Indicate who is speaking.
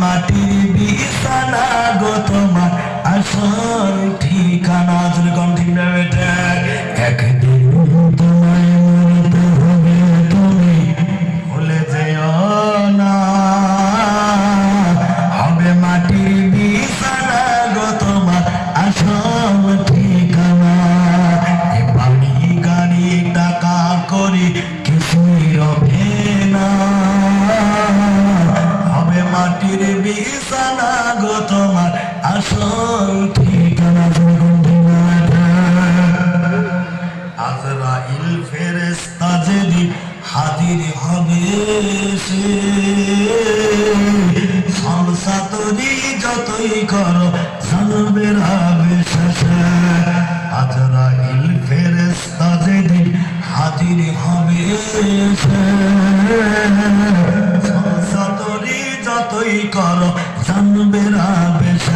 Speaker 1: মাটির বিছানা গো তোমার আসল মাটির বিছানা গো তোমার আসল ঠিকানা আজরাইল ফেরেশতা যেদিন হাজির হবে সে। সংসাতরি যতই করো জানবে রাবে শেষে। আজরাইল ফেরেশতা যেদিন হাজির হবে সে। করো জানবে রাবে শেষে